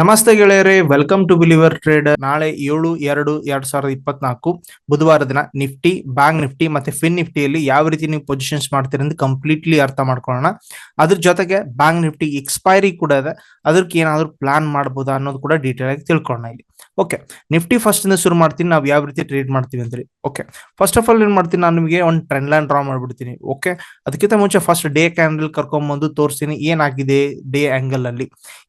ನಮಸ್ತೆ ಗೆಳೆಯರೇ welcome to believer trade ನಾಳೆ ಏಳು, ಎರಡು, ಎರಡ್ ಸಾವಿರದ ಇಪ್ಪತ್ನಾಲ್ಕು ಬುಧವಾರ ದಿನ ನಿಫ್ಟಿ ಬ್ಯಾಂಕ್ ನಿಫ್ಟಿ ಮತ್ತೆ ಫಿನ್ ನಿಫ್ಟಿಯಲ್ಲಿ ಯಾವ ರೀತಿ ನೀವು ಪೊಸಿಷನ್ಸ್ ಮಾಡ್ತೀರಿ ಅಂತ ಕಂಪ್ಲೀಟ್ಲಿ ಅರ್ಥ ಮಾಡ್ಕೊಳ್ಳೋಣ. ಅದ್ರ ಜೊತೆಗೆ ಬ್ಯಾಂಕ್ ನಿಫ್ಟಿ ಎಕ್ಸ್ಪೈರಿ ಕೂಡ ಇದೆ. ಅದಕ್ಕೆ ಏನಾದ್ರು ಪ್ಲಾನ್ ಮಾಡಬಹುದಾ ಅನ್ನೋದು ಕೂಡ ಡೀಟೇಲ್ ಆಗಿ ತಿಳ್ಕೊಳ್ಳೋಣ ಇಲ್ಲಿ. ಓಕೆ ನಿಫ್ಟಿ ಫಸ್ಟ್ ಇಂದ ಶುರು ಮಾಡ್ತೀನಿ. ನಾವು ಯಾವ ರೀತಿ ಟ್ರೇಡ್ ಮಾಡ್ತೀವಿ ಅಂದ್ರೆ? ಓಕೆ ಫಸ್ಟ್ ಆಫ್ ಆಲ್ ಏನ್ ಮಾಡ್ತೀನಿ? ನಾನು ನಿಮಗೆ ಒಂದು ಟ್ರೆಂಡ್ ಲೈನ್ ಡ್ರಾ ಮಾಡ್ಬಿಡ್ತೀನಿ. ಓಕೆ ಅದಕ್ಕಿಂತ ಮುಂಚೆ ಫಸ್ಟ್ ಡೇ ಕ್ಯಾಂಡಲ್ ಕರ್ಕೊಂಬಂದು ತೋರಿಸ್ತೀನಿ. ಏನಾಗಿದೆ? ಡೇ ಆಂಗಲ್ ಅಲ್ಲಿ.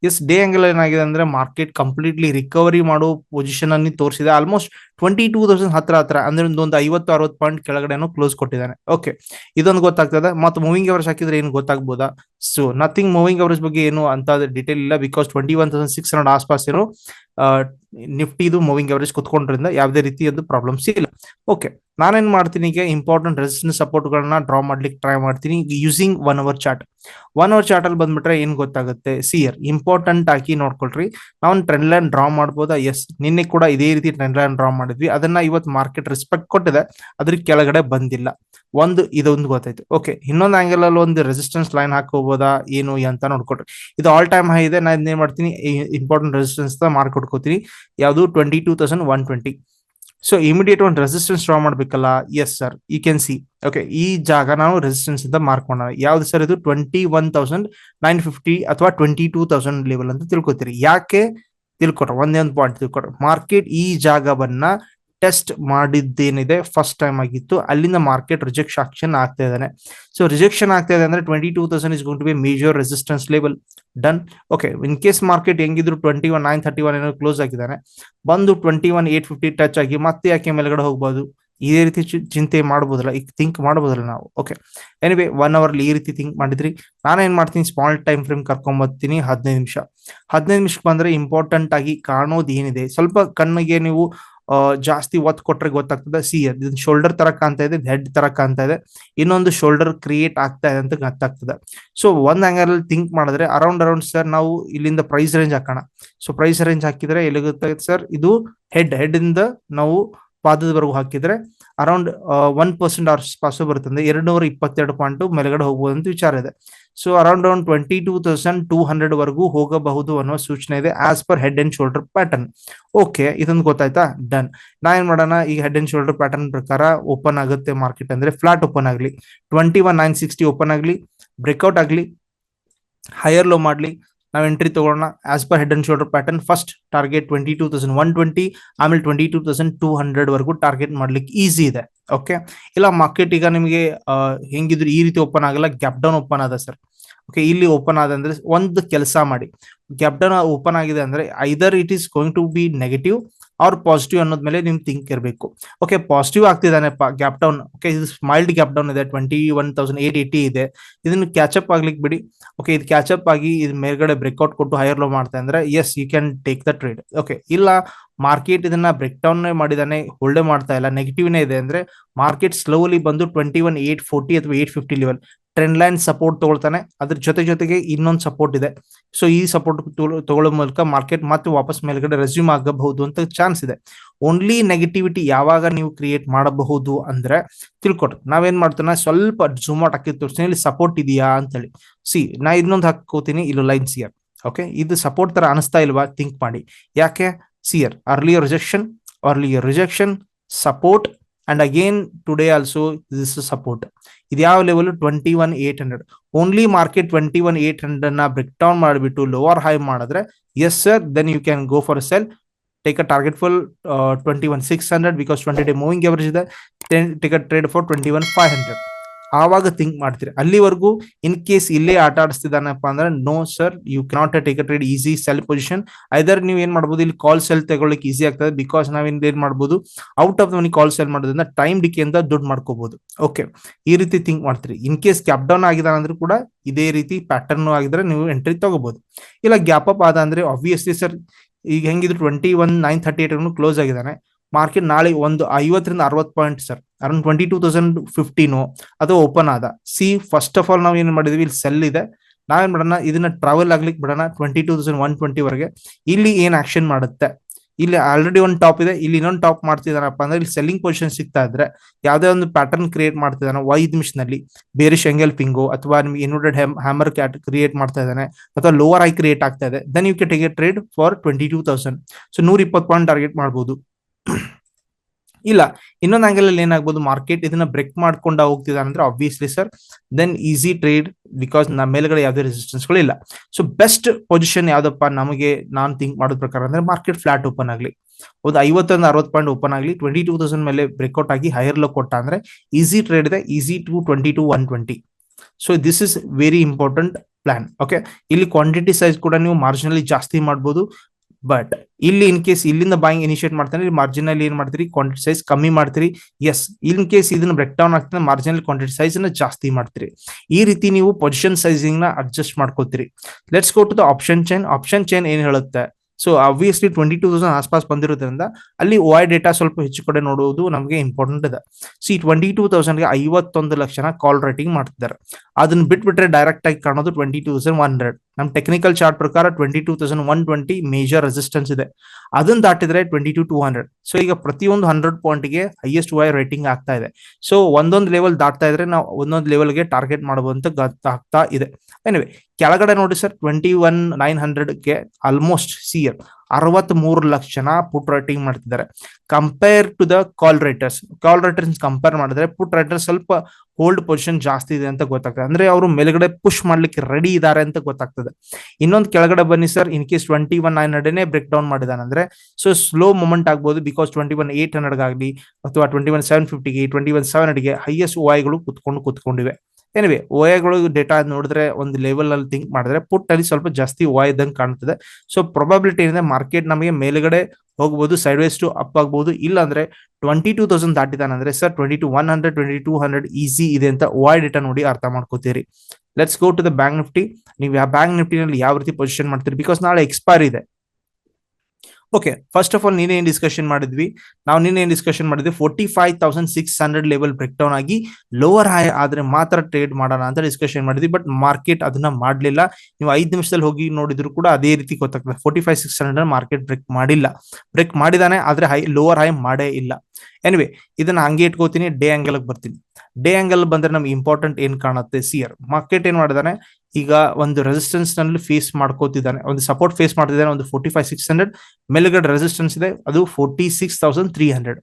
ಎಸ್ ಡೇ ಆಂಗಲ್ ಏನಾಗಿದೆ ಅಂದ್ರೆ ಮಾರ್ಕೆಟ್ ಕಂಪ್ಲೀಟ್ಲಿ ರಿಕವರಿ ಮಾಡೋ ಪೊಸಿಷನ್ ಅಲ್ಲಿ ತೋರಿಸಿದೆ. ಆಲ್ಮೋಸ್ಟ್ ಟ್ವೆಂಟಿ ಟೂ ತೌಸಂಡ್ ಹತ್ರ ಹತ್ರ. ಅಂದ್ರೆ ಒಂದು ಐವತ್ತು, ಅರವತ್ತು ಪಾಯಿಂಟ್ ಕೆಳಗಡೆನೂ ಕ್ಲೋಸ್ ಕೊಟ್ಟಿದ್ದಾನೆ. ಓಕೆ ಇದೊಂದು ಗೊತ್ತಾಗ್ತದೆ. ಮತ್ತೆ ಮೂವಿಂಗ್ ಅವರ್ಸ್ ಹಾಕಿದ್ರೆ ಏನು ಗೊತ್ತಾಗ್ಬೋದಾ? ಸೊ ನಥಿಂಗ್ ಮೂವಿಂಗ್ ಅವರ್ಸ್ ಬಗ್ಗೆ ಏನು ಅಂತ ಡೀಟೇಲ್ ಇಲ್ಲ. Because twenty one thousand six hundred ಆಸ್ಪಾಸ್ ಏನು ನಿಫ್ಟಿದು ಮೂವಿಂಗ್ ಅವರೇಜ್ ಕುತ್ಕೊಂಡ್ರಿಂದ ಯಾವುದೇ ರೀತಿಯದ್ದು ಪ್ರಾಬ್ಲಮ್ಸ್ ಇಲ್ಲ. ಓಕೆ ನಾನೇನ್ ಮಾಡ್ತೀನಿ ಈಗ ಇಂಪಾರ್ಟೆಂಟ್ ರೆಸಿಸ್ಟೆನ್ಸ್ ಸಪೋರ್ಟ್ ಗಳನ್ನ ಡ್ರಾ ಮಾಡ್ಲಿಕ್ಕೆ ಟ್ರೈ ಮಾಡ್ತೀನಿ. Using one hour chart one hour chart ಅಲ್ಲಿ ಬಂದ್ಬಿಟ್ರೆ ಏನ್ ಗೊತ್ತಾಗುತ್ತೆ? ಸಿಯರ್ ಇಂಪಾರ್ಟೆಂಟ್ ಆಗಿ ನೋಡ್ಕೊಳ್ರಿ. ನಾವು ಟ್ರೆಂಡ್ ಲೈನ್ ಡ್ರಾ ಮಾಡ್ಬೋದಾ? ಎಸ್ ನಿನ್ನೆ ಕೂಡ ಇದೇ ರೀತಿ ಟ್ರೆಂಡ್ ಲೈನ್ ಡ್ರಾ ಮಾಡಿದ್ವಿ. ಅದನ್ನ ಇವತ್ತು ಮಾರ್ಕೆಟ್ ರೆಸ್ಪೆಕ್ಟ್ ಕೊಟ್ಟಿದೆ. ಅದ್ರ ಕೆಳಗಡೆ ಬಂದಿಲ್ಲ. ಒಂದು, ಇದೊಂದು ಗೊತ್ತಾಯ್ತು. ಓಕೆ ಇನ್ನೊಂದು ಆಂಗಲ್ ಅಲ್ಲಿ ಒಂದು ರೆಸಿಸ್ಟೆನ್ಸ್ ಲೈನ್ ಹಾಕೋಬೋದಾ ಏನು? ಅಂತ ನೋಡ್ಕೊಟ್ರಿ ಇದು ಆಲ್ ಟೈಮ್ ಹೈ ಇದೆ. ನಾನು ಏನ್ ಮಾಡ್ತೀನಿ? ಇಂಪಾರ್ಟೆಂಟ್ ರೆಸಿಸ್ಟೆನ್ಸ್ ಮಾರ್ಕ್ ಕೊಟ್ಕೋತೀನಿ. ಯಾವುದು twenty two thousand one twenty so immediate ಒಂದು ರೆಸಿಸ್ಟೆನ್ಸ್ ಡ್ರಾ ಮಾಡ್ಬೇಕಲ್ಲ? Yes sir you can see okay ಈ ಜಾಗ ನಾವು ರೆಸಿಸ್ಟೆನ್ಸ್ ಅಂತ ಮಾರ್ಕ್ ಮಾಡೋಣ. ಯಾವ್ದು ಸರ್ ಇದು? Twenty one thousand nine fifty ಅಥವಾ ಟ್ವೆಂಟಿ ಟೂ ತೌಸಂಡ್ ಲೆವೆಲ್ ಅಂತ ತಿಳ್ಕೊತೀರಿ. ಯಾಕೆ? ತಿಳ್ಕೊಟ್ರೆ. ಒಂದೇ ಒಂದು ಪಾಯಿಂಟ್ ತಿಳ್ಕೊಟ್ರೆ. ಮಾರ್ಕೆಟ್ ಈ ಜಾಗವನ್ನ ಟೆಸ್ಟ್ ಮಾಡಿದ್ದೇನಿದೆ ಫಸ್ಟ್ ಟೈಮ್ ಆಗಿತ್ತು. ಅಲ್ಲಿಂದ ಮಾರ್ಕೆಟ್ ರಿಜೆಕ್ಷನ್ ಆಗ್ತಾ ಇದ್ದಾನೆ. ಸೊ ರಿಜೆಕ್ಷನ್ ಆಗ್ತಾ ಇದೆ ಅಂದ್ರೆ twenty two thousand is gone to be major resistance level done okay in case market ಹೆಂಗಿದ್ರು twenty one nine thirty one ಏನೋ ಕ್ಲೋಸ್ ಆಗಿದ್ದಾನೆ. ಬಂದು twenty one eight fifty touch ಆಗಿ ಮತ್ತೆ ಯಾಕೆ ಮೇಲ್ಗಡೆ ಹೋಗ್ಬೋದು? ಇದೇ ರೀತಿ ಚಿಂತೆ ಮಾಡ್ಬೋದಲ್ಲ, ಈಗ ಥಿಂಕ್ ಮಾಡ್ಬೋದಲ್ಲ ನಾವು. ಓಕೆ ಎನಿವೆ ಒನ್ ಅವರ್ಲಿ ಈ ರೀತಿ ಥಿಂಕ್ ಮಾಡಿದ್ರಿ. ನಾನೇನ್ ಮಾಡ್ತೀನಿ? ಸ್ಮಾಲ್ ಟೈಮ್ ಫ್ರೇಮ್ ಕರ್ಕೊಂಬರ್ತೀನಿ ಹದಿನೈದು ನಿಮಿಷ. ಹದಿನೈದು ನಿಮಿಷಕ್ಕೆ ಬಂದ್ರೆ ಇಂಪಾರ್ಟೆಂಟ್ ಆಗಿ ಕಾಣೋದು ಏನಿದೆ? ಸ್ವಲ್ಪ ಕಣ್ಣಿಗೆ ನೀವು ಜಾಸ್ತಿ ಒತ್ತು ಕೊಟ್ರೆ ಗೊತ್ತಾಗ್ತದೆ. ಸಿ ಇದನ್ನ ಶೋಲ್ಡರ್ ತರ ಕಾಣ್ತಾ ಇದೆ ಹೆಡ್ ತರ ಕಾಣ್ತಾ ಇದೆ. ಇನ್ನೊಂದು ಶೋಲ್ಡರ್ ಕ್ರಿಯೇಟ್ ಆಗ್ತಾ ಇದೆ ಅಂತ ಗೊತ್ತಾಗ್ತದೆ. ಸೊ ಒಂದ್ ಆಂಗಲ್ ಅಲ್ಲಿ ಥಿಂಕ್ ಮಾಡಿದ್ರೆ ಅರೌಂಡ್ ಅರೌಂಡ್ ಸರ್ ನಾವು ಇಲ್ಲಿಂದ ಪ್ರೈಸ್ ರೇಂಜ್ ಹಾಕೋಣ. ಸೊ ಪ್ರೈಸ್ ರೇಂಜ್ ಹಾಕಿದ್ರೆ ಎಲ್ಲಿ ಗೊತ್ತಾಗುತ್ತೆ ಸರ್ ಇದು ಹೆಡ್ ಹೆಡ್ ಇಂದ ನಾವು ಪಾದದವರೆಗೂ ಹಾಕಿದ್ರೆ ಅರೌಂಡ್ ಒನ್ ಪರ್ಸೆಂಟ್ ಆಸ್ಪಾಸ್ ಬರ್ತದೆ ಎರಡು ನೂರ ಇಪ್ಪತ್ತೆರಡು ಪಾಯಿಂಟ್ ಮೇಲ್ಗಡೆ ಹೋಗ್ಬೋದು ಅಂತ ವಿಚಾರ ಇದೆ. So around around twenty two thousand two hundred ವರೆಗೂ ಹೋಗಬಹುದು ಅನ್ನೋ ಸೂಚನೆ ಇದೆ as per head and shoulder pattern okay ಇದೊಂದು ಗೊತ್ತಾಯ್ತಾ? ಡನ್ ನಾ ಏನ್ ಮಾಡೋಣ? ಈಗ ಹೆಡ್ ಅಂಡ್ ಶೋಲ್ಡರ್ ಪ್ಯಾಟರ್ನ್ ಪ್ರಕಾರ ಓಪನ್ ಆಗುತ್ತೆ ಮಾರ್ಕೆಟ್ ಅಂದ್ರೆ ಫ್ಲಾಟ್ ಓಪನ್ ಆಗಲಿ. Twenty one nine sixty open ಆಗಲಿ ಬ್ರೇಕ್ಔಟ್ ಆಗಲಿ ಹೈಯರ್ ಲೋ ಮಾಡಲಿ ನಾವು ಎಂಟ್ರಿ ತಗೊಳ್ಳೋಣ. As per head and shoulder pattern first target twenty two thousand one twenty ಆಮೇಲೆ twenty two thousand two hundred ವರೆಗೂ ಟಾರ್ಗೆಟ್ ಮಾಡ್ಲಿಕ್ಕೆ ಈಸಿ ಇದೆ. ಓಕೆ ಇಲ್ಲ ಮಾರ್ಕೆಟ್ ಈಗ ನಿಮಗೆ ಹೆಂಗಿದ್ರು ಈ ರೀತಿ ಓಪನ್ ಆಗಲ್ಲ ಗ್ಯಾಪ್ ಡೌನ್ ಓಪನ್ ಅದ ಸರ್ ಓಕೆ ಇಲ್ಲಿ ಓಪನ್ ಆದ ಅಂದ್ರೆ ಒಂದು ಕೆಲಸ ಮಾಡಿ. ಡೌನ್ ಓಪನ್ ಆಗಿದೆ ಅಂದ್ರೆ either it is going to be negative ಅವ್ರ ಪಾಸಿಟಿವ್ ಅನ್ನೋದ್ ಮೇಲೆ ನಿಮ್ ಥಿಂಕ್ ಇರಬೇಕು. ಓಕೆ ಪಾಸಿಟಿವ್ ಆಗ್ತಿದ್ದಾನೆಪ್ಪ ಗ್ಯಾಪ್ ಡೌನ್ ಓಕೆ ಇದು ಮೈಲ್ಡ್ ಗ್ಯಾಪ್ ಡೌನ್ ಇದೆ twenty one thousand eight eighty ಇದೆ. ಇದನ್ನು ಕ್ಯಾಚಪ್ ಆಗ್ಲಿಕ್ಕೆ ಬಿಡಿ. ಓಕೆ ಇದು ಕ್ಯಾಚಪ್ ಆಗಿ ಇದು ಮೇಲ್ಗಡೆ ಬ್ರೇಕ್ಔಟ್ ಕೊಟ್ಟು ಹೈಯರ್ ಲೋ ಮಾಡ್ತಾ ಅಂದ್ರೆ yes you can take the trade okay ಇಲ್ಲ ಮಾರ್ಕೆಟ್ ಇದನ್ನ ಬ್ರೇಕ್ ಡೌನ್ ಮಾಡಿದಾನೆ ಹೋಲ್ಡೇ ಮಾಡ್ತಾ ಇಲ್ಲ. ನೆಗೆಟಿವ್ನೇ ಇದೆ ಅಂದ್ರೆ ಮಾರ್ಕೆಟ್ ಸ್ಲೋಲಿ ಬಂದು ಟ್ವೆಂಟಿ ಒನ್ ಏಟ್ ಫೋರ್ಟಿ ಅಥವಾ eight fifty level trend line support ತಗೊಳ್ತಾನೆ. ಅದ್ರ ಜೊತೆ ಜೊತೆಗೆ ಇನ್ನೊಂದು ಸಪೋರ್ಟ್ ಇದೆ. ಸೊ ಈ ಸಪೋರ್ಟ್ ತಗೊಳ್ಳೋ ಮೂಲಕ ಮಾರ್ಕೆಟ್ ಮತ್ತೆ ವಾಪಸ್ ಮೇಲ್ಗಡೆ ರೆಸ್ಯೂಮ್ ಆಗಬಹುದು ಅಂತ ಚಾನ್ಸ್ ಇದೆ. ಓನ್ಲಿ ನೆಗೆಟಿವಿಟಿ ಯಾವಾಗ ನೀವು ಕ್ರಿಯೇಟ್ ಮಾಡಬಹುದು ಅಂದ್ರೆ ತಿಳ್ಕೊಟ್ರು ನಾವೇನ್ ಮಾಡ್ತಾನೆ ಸ್ವಲ್ಪ ಝೂಮ್ ಔಟ್ ಹಾಕಿ ತೋರಿಸ್ತೀನಿ. ಇಲ್ಲಿ ಸಪೋರ್ಟ್ ಇದೆಯಾ ಅಂತೇಳಿ. ಸಿ ನಾ ಇನ್ನೊಂದು ಹಾಕೋತೀನಿ. ಇಲ್ಲಿ ಲೈನ್ ಸಿಯರ್ ಓಕೆ ಇದು ಸಪೋರ್ಟ್ ತರ ಅನಿಸ್ತಾ ಇಲ್ವಾ? ಥಿಂಕ್ ಮಾಡಿ. ಯಾಕೆ? See here earlier rejection earlier rejection support and again today also this support ಇದು ಯಾವ level twenty one eight hundred only market twenty one eight ಹಂಡ್ರೆಡ್ನ break down ಮಾಡಿಬಿಟ್ಟು ಲೋವರ್ ಹೈ ಮಾಡಿದ್ರೆ yes sir then you can go for sell take a target full twenty one six hundred because twenty day moving average ಇದೆ. Take a trade for twenty one five hundred ಆವಾಗ think ಮಾಡ್ತೀರಿ. ಅಲ್ಲಿವರೆಗೂ in case ಇಲ್ಲೇ ಆಟ ಆಡಿಸ್ತಿದ್ದಾನಪ್ಪ ಅಂದ್ರೆ no sir you cannot take a trade easy sell position either ನೀವು ಏನ್ ಮಾಡ್ಬೋದು, ಇಲ್ಲಿ ಕಾಲ್ ಸೆಲ್ ತಗೊಳ್ಳಿಕ್ಕೆ ಈಸಿ ಆಗ್ತದೆ. ಬಿಕಾಸ್ ನಾವೇನ್ ಏನ್ ಮಾಡ್ಬೋದು ಔಟ್ ಆಫ್ ದನಿ ಕಾಲ್ ಸೆಲ್ ಮಾಡೋದ್ರಿಂದ ಟೈಮ್ ಡಿಕೆ ಅಂತ ದುಡ್ಡು ಮಾಡ್ಕೋಬಹುದು ಓಕೆ ಈ ರೀತಿ ಥಿಂಕ್ ಮಾಡ್ತೀರಿ. ಇನ್ ಕೇಸ್ ಕ್ಯಾಪ್ ಡೌನ್ ಆಗಿದಾನ ಅಂದ್ರೆ ಕೂಡ ಇದೇ ರೀತಿ ಪ್ಯಾಟರ್ನ್ ಆಗಿದ್ರೆ ನೀವು ಎಂಟ್ರಿ ತಗೋಬಹುದು ಇಲ್ಲ ಗ್ಯಾಪ್ ಅಪ್ ಆದ ಅಂದ್ರೆ ಆಬ್ವಿಯಸ್ಲಿ ಸರ್ ಈಗ ಹೆಂಗಿದ್ರು twenty one nine thirty eight close ಆಗಿದ್ದಾನೆ. ಮಾರ್ಕೆಟ್ ನಾಳೆ ಒಂದು ಐವತ್ತರಿಂದ ಅರವತ್ತು point sir around twenty two thousand fifteen ಅದು ಓಪನ್ ಆದ. ಸಿ ಫಸ್ಟ್ ಆಫ್ ಆಲ್ ನಾವು ಏನು ಮಾಡಿದ್ವಿ, ಇಲ್ಲಿ ಸೆಲ್ ಇದೆ. ನಾವೇನ್ ಮಾಡೋಣ, ಇದನ್ನ ಟ್ರಾವೆಲ್ ಆಗ್ಲಿಕ್ಕೆ ಬಿಡೋಣ twenty two thousand one twenty ವರೆಗೆ. ಇಲ್ಲಿ ಏನ್ ಆಕ್ಷನ್ ಮಾಡುತ್ತೆ? ಇಲ್ಲಿ ಆಲ್ರೆಡಿ ಒಂದು ಟಾಪ್ ಇದೆ, ಇಲ್ಲಿ ಇನ್ನೊಂದು ಟಾಪ್ ಮಾಡ್ತಿದಾನಪ್ಪ ಅಂದ್ರೆ ಇಲ್ಲಿ ಸೆಲ್ಲಿಂಗ್ ಪೊಸಿಷನ್ ಸಿಗ್ತಾ ಇದ್ರೆ, ಯಾವುದೇ ಒಂದು ಪ್ಯಾಟರ್ನ್ ಕ್ರಿಯೇಟ್ ಮಾಡ್ತಿದ್ದಾನೆ ಮಿಷನ್ ಅಲ್ಲಿ ಬೇರೆ ಶೆಂಗಲ್ ಪಿಂಗು ಅಥವಾ ನಿಮ್ಗೆ ಇನ್ವರ್ಟೆಡ್ ಹ್ಯಾಮರ್ ಕ್ಯಾಟ್ ಕ್ರಿಯೇಟ್ ಮಾಡ್ತಾ ಇದ್ದಾನೆ, ಅಥವಾ ಲೋವರ್ ಐ ಕ್ರಿಯೇಟ್ ಆಗ್ತಾ ಇದೆ then you can take a trade for twenty two thousand so ನೂರ ಇಪ್ಪತ್ತು ಪಾಯಿಂಟ್ ಟಾರ್ಗೆಟ್ ಮಾಡ್ಬೋದು. ಇಲ್ಲ, ಇನ್ನೊಂದು ಆಂಗಲ್ ಅಲ್ಲಿ ಏನಾಗ್ಬೋದು ಮಾರ್ಕೆಟ್ ಇದನ್ನ ಬ್ರೇಕ್ ಮಾಡ್ಕೊಂಡ ಹೋಗ್ತಿದೆ ಅಂದ್ರೆ obviously sir then easy trade because ನಮ್ಮ ಮೇಲ್ಗಡೆ ಯಾವುದೇ ರೆಸಿಸ್ಟೆನ್ಸ್ಗಳು ಇಲ್ಲ. ಸೊ ಬೆಸ್ಟ್ ಪೊಸಿಷನ್ ಯಾವ್ದಪ್ಪ? ನಮಗೆ ನಾನ್ ಥಿಂಕ್ ಮಾಡೋದ್ ಪ್ರಕಾರ ಅಂದ್ರೆ ಮಾರ್ಕೆಟ್ ಫ್ಲಾಟ್ ಓಪನ್ ಆಗಲಿ. ಒಂದು ಐವತ್ತೊಂದು, ಅರವತ್ತು ಪಾಯಿಂಟ್ ಓಪನ್ ಆಗಲಿ ಟ್ವೆಂಟಿ ಟೂ ತೌಸಂಡ್ ಮೇಲೆ ಬ್ರೇಕ್ಔಟ್ ಆಗಿ ಹೈಯರ್ ಲೋ ಕೊಟ್ಟ ಅಂದ್ರೆ ಈಸಿ ಟ್ರೇಡ್ ಇದೆ easy to twenty two one twenty so this is very important plan okay ಇಲ್ಲಿ ಕ್ವಾಂಟಿಟಿ ಸೈಜ್ ಕೂಡ ನೀವು ಮಾರ್ಜಿನಲ್ಲಿ ಜಾಸ್ತಿ ಮಾಡ್ಬೋದು ಬಟ್ ಇಲ್ಲಿ ಇನ್ ಕೇಸ್ ಇಲ್ಲಿಂದ ಬಾಯಿಂಗ್ ಇನಿಷಿಯೇಟ್ ಮಾಡ್ತಾನೆ ಮಾರ್ಜಿನ್ ಏನ್ ಮಾಡ್ತೀರಿ? ಕ್ವಾಂಟಿಟಿ ಸೈಜ್ ಕಮ್ಮಿ ಮಾಡ್ತೀರಿ. ಎಸ್ ಇನ್ ಕೇಸ್ ಇದನ್ನ ಬ್ರೇಕ್ ಡೌನ್ ಆಗ್ತದೆ ಮಾರ್ಜಿನಲ್ ಕ್ವಾಂಟಿಟಿ ಸೈಜ್ನ ಜಾಸ್ತಿ ಮಾಡ್ತೀರಿ. ಈ ರೀತಿ ನೀವು ಪೊಸಿಷನ್ ಸೈಜಿಂಗ್ನ ಅಡ್ಜಸ್ಟ್ ಮಾಡ್ಕೋತೀರಿ. Let's go to the option chain option chain ಏನ್ ಹೇಳುತ್ತೆ? So obviously twenty two thousand ಆಸ್ಪಾಸ್ ಬಂದಿರೋದ್ರಿಂದ ಅಲ್ಲಿ ಐ ಡೇಟಾ ಸ್ವಲ್ಪ ಹೆಚ್ಚು ಕಡೆ ನೋಡುವುದು ನಮಗೆ ಇಂಪಾರ್ಟೆಂಟ್ ಇದೆ. ಸಿ ಟ್ವೆಂಟಿ ಟೂ ತೌಸಂಡ್ಗೆ ಐವತ್ತೊಂದು ಲಕ್ಷನ ಕಾಲ್ ರೇಟಿಂಗ್ ಮಾಡ್ತಿದ್ದಾರೆ. ಅದನ್ನ ಬಿಟ್ಬಿಟ್ರೆ ಡೈರೆಕ್ಟ್ ಆಗಿ ಕಾಣೋದು twenty two thousand one hundred ನಮ್ಮ ಟೆಕ್ನಿಕಲ್ ಚಾರ್ಟ್ ಪ್ರಕಾರ twenty two thousand one twenty major resistance ಇದೆ. ಅದನ್ನ ದಾಟಿದ್ರೆ twenty two two hundred so ಈಗ ಪ್ರತಿಯೊಂದು ಹಂಡ್ರೆಡ್ ಪಾಯಿಂಟ್ಗೆ ಹೈಯೆಸ್ಟ್ ವೈ ರೇಟಿಂಗ್ ಆಗ್ತಾ ಇದೆ. ಸೊ ಒಂದೊಂದು ಲೆವೆಲ್ ದಾಟ್ತಾ ಇದ್ರೆ ನಾವು ಒಂದೊಂದು ಲೆವೆಲ್ಗೆ ಟಾರ್ಗೆಟ್ ಮಾಡುವಂತ ಗೊತ್ತಾಗ್ತಾ ಇದೆ. ಎನಿವೆ ಕೆಳಗಡೆ ನೋಡಿ ಸರ್ ಟ್ವೆಂಟಿ ಒನ್ ನೈನ್ ಹಂಡ್ರೆಡ್ಗೆ ಆಲ್ಮೋಸ್ಟ್ ಸಿಯರ್ ಅರವತ್ ಮೂರು ಲಕ್ಷ ಜನ ಪುಟ್ ರೈಟಿಂಗ್ ಮಾಡ್ತಿದ್ದಾರೆ compare to the call writers call writers compare ಮಾಡಿದ್ರೆ ಪುಟ್ ರೈಟರ್ಸ್ ಸ್ವಲ್ಪ ಹೋಲ್ಡ್ ಪೊಸಿಷನ್ ಜಾಸ್ತಿ ಇದೆ ಅಂತ ಗೊತ್ತಾಗ್ತದೆ. ಅಂದ್ರೆ ಅವರು ಮೇಲ್ಗಡೆ ಪುಷ್ ಮಾಡ್ಲಿಕ್ಕೆ ರೆಡಿ ಇದ್ದಾರೆ ಅಂತ ಗೊತ್ತಾಗ್ತದೆ. ಇನ್ನೊಂದು ಕೆಳಗಡೆ ಬನ್ನಿ sir in case twenty one nine ಹಂಡ್ರೆಡ್ನೇ break down ಮಾಡಿದಾನೆ ಅಂದ್ರೆ ಸೊ ಸ್ಲೋ ಮೂಮೆಂಟ್ ಆಗ್ಬೋದು because twenty one eight hundred ಆಗಲಿ ಅಥವಾ ಟ್ವೆಂಟಿ ಒನ್ ಸೆವೆನ್ ಫಿಫ್ಟಿಗೆ ಟ್ವೆಂಟಿ ಒನ್ ಸೆವೆನ್ ಹಂಡ್ರೆಡ್ಗೆ ಹೈಯೆಸ್ಟ್ ಓಐಗಳು ಕುತ್ಕೊಂಡು ಕುತ್ಕೊಂಡಿವೆ. ಎನಿವೆ ಓಯಗಳು ಡೇಟಾ ನೋಡಿದ್ರೆ ಒಂದು ಲೆವೆಲ್ ಅಲ್ಲಿ ಥಿಂಕ್ ಮಾಡಿದ್ರೆ ಪುಟ್ ಅಲ್ಲಿ ಸ್ವಲ್ಪ ಜಾಸ್ತಿ ಓ ಇದ್ದಂಗೆ ಕಾಣ್ತದೆ. ಸೊ ಪ್ರೊಬಾಬಿಲಿಟಿ ಏನಿದೆ ಮಾರ್ಕೆಟ್ ನಮಗೆ ಮೇಲ್ಗಡೆ ಹೋಗ್ಬೋದು ಸೈಡ್ ವೈಸ್ ಟು ಅಪ್ ಆಗ್ಬೋದು. ಇಲ್ಲ ಅಂದ್ರೆ ಟ್ವೆಂಟಿ ಟೂ ತೌಸಂಡ್ ದಾಟಿದಾನೆ ಅಂದ್ರೆ sir twenty two one hundred twenty two hundred easy ಇದೆ ಅಂತ ವಾಯ್ ಡೇಟಾ ನೋಡಿ ಅರ್ಥ ಮಾಡ್ಕೋತೀರಿ. Let's go to the bank Nifty ನೀವು ಯಾವ ಬ್ಯಾಂಕ್ ನಿಫ್ಟಿನಲ್ಲಿ ಯಾವ ರೀತಿ ಪೊಸಿಷನ್ ಮಾಡ್ತೀರಿ? ಬಿಕಾಸ್ ನಾಳೆ ಎಕ್ಸ್ಪೈರ್ ಇದೆ. ಓಕೆ ಫಸ್ಟ್ ಆಫ್ ಆಲ್ ನೀನೇ ಏನ್ ಡಿಸ್ಕಷನ್ ಮಾಡಿದ್ವಿ? ನಾವು ನಿನ್ನೆ ಏನ್ ಡಿಸ್ಕಷನ್ ಮಾಡಿದ್ವಿ? Forty five thousand six hundred level break down ಆಗಿ ಲೋವರ್ ಹೈ ಆದ್ರೆ ಮಾತ್ರ ಟ್ರೇಡ್ ಮಾಡೋಣ ಅಂತ ಡಿಸ್ಕಷನ್ ಮಾಡಿದ್ವಿ ಬಟ್ ಮಾರ್ಕೆಟ್ ಅದನ್ನ ಮಾಡಲಿಲ್ಲ. ನೀವು ಐದು ನಿಮಿಷದಲ್ಲಿ ಹೋಗಿ ನೋಡಿದ್ರು ಕೂಡ ಅದೇ ರೀತಿ ಗೊತ್ತಾಗ್ತದೆ. Forty five six hundred market break ಮಾಡಿಲ್ಲ. ಬ್ರೇಕ್ ಮಾಡಿದಾನೆ, ಆದ್ರೆ ಹೈ ಲೋವರ್ ಹೈ ಮಾಡೇ ಇಲ್ಲ. ಎನಿವೆ ಇದನ್ನ ಹಂಗೆ ಇಟ್ಕೋತೀನಿ ಡೇ ಆಂಗಲ್ ಬರ್ತೀನಿ. ಡೇ ಆಂಗಲ್ ಬಂದ್ರೆ ನಮ್ಗೆ ಇಂಪಾರ್ಟೆಂಟ್ ಏನ್ ಕಾಣುತ್ತೆ? ಸಿಯರ್ ಮಾರ್ಕೆಟ್ ಏನ್ ಮಾಡಿದಾನೆ? ಈಗ ಒಂದು ರೆಸಿಸ್ಟೆನ್ಸ್ನಲ್ಲಿ ಫೇಸ್ ಮಾಡ್ಕೋತಿದ್ದಾನೆ, ಒಂದು ಸಪೋರ್ಟ್ ಫೇಸ್ ಮಾಡ್ತಿದ್ದಾನೆ, ಒಂದು ಫೋರ್ಟಿ ಫೈವ್ ಸಿಕ್ಸ್ ಹಂಡ್ರೆಡ್ ಮೇಲ್ಗಡೆ ರೆಸಿಸ್ಟೆನ್ಸ್ ಇದೆ, ಅದು forty six thousand three hundred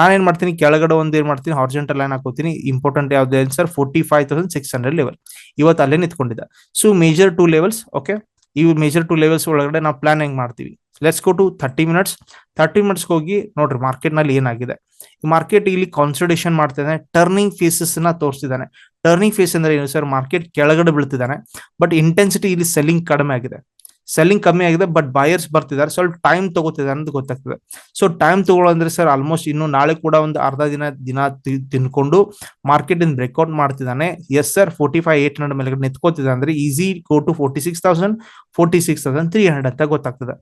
ನಾನೇನ್ ಮಾಡ್ತೀನಿ, ಕೆಳಗಡೆ ಒಂದು ಏನ್ ಮಾಡ್ತೀನಿ ಹಾರ್ಜೆಂಟಲ್ ಲೈನ್ ಹಾಕೋತೀನಿ. ಇಂಪಾರ್ಟೆಂಟ್ ಯಾವ್ದು sir forty five thousand six hundred level ಇವತ್ತು ಅಲ್ಲೇ ನಿಂತ್ಕೊಂಡಿದ್ದ. So major two levels okay ಇವು ಮೇಜರ್ ಟೂ ಲೆವೆಲ್ಸ್ ಒಳಗಡೆ ನಾವು ಪ್ಲಾನ್ ಹೆಂಗ್ ಮಾಡ್ತೀವಿ? Let's go to thirty minutes thirty minutes ಹೋಗಿ ನೋಡ್ರಿ ಮಾರ್ಕೆಟ್ನಲ್ಲಿ ಏನಾಗಿದೆ? ಮಾರ್ಕೆಟ್ ಇಲ್ಲಿ ಕಾನ್ಸಲ್ಟೇಷನ್ ಮಾಡ್ತಿದ್ದಾನೆ ಟರ್ನಿಂಗ್ ಫೇಸಸ್ನ ತೋರಿಸ್ತಿದ್ದಾನೆ ಟರ್ನಿಂಗ್ ಫೇಸ್ ಅಂದ್ರೆ ಏನು ಸರ್ ಮಾರ್ಕೆಟ್ ಕೆಳಗಡೆ ಬೀಳ್ತಿದ್ದಾನೆ ಬಟ್ ಇಂಟೆನ್ಸಿಟಿ ಇಲ್ಲಿ ಸೆಲ್ಲಿಂಗ್ ಕಡಿಮೆ ಆಗಿದೆ. ಸೆಲ್ಲಿಂಗ್ ಕಮ್ಮಿ ಆಗಿದೆ ಬಟ್ ಬಾಯರ್ಸ್ ಬರ್ತಿದ್ದಾರೆ. ಸ್ವಲ್ಪ ಟೈಮ್ ತಗೋತಿದ್ದಾರೆ ಅಂತ ಗೊತ್ತಾಗ್ತದೆ. ಸೊ ಟೈಮ್ ತಗೊಳ್ಳಂದ್ರೆ ಸರ್ ಆಲ್ಮೋಸ್ಟ್ ಇನ್ನು ನಾಳೆ ಕೂಡ ಒಂದು ಅರ್ಧ ದಿನ ದಿನ ತಿನ್ಕೊಂಡು ಮಾರ್ಕೆಟ್ ಇಂದ ಬ್ರೇಕ್ಔಟ್ ಮಾಡ್ತಿದ್ದಾನೆ. Yes sir forty five eight hundred ಮೇಲೆ ನಿಂತ್ಕೋತಿದೆ ಅಂದ್ರೆ easy go to forty six thousand forty six thousand three hundred ಅಂತ ಗೊತ್ತಾಗ್ತದೆ.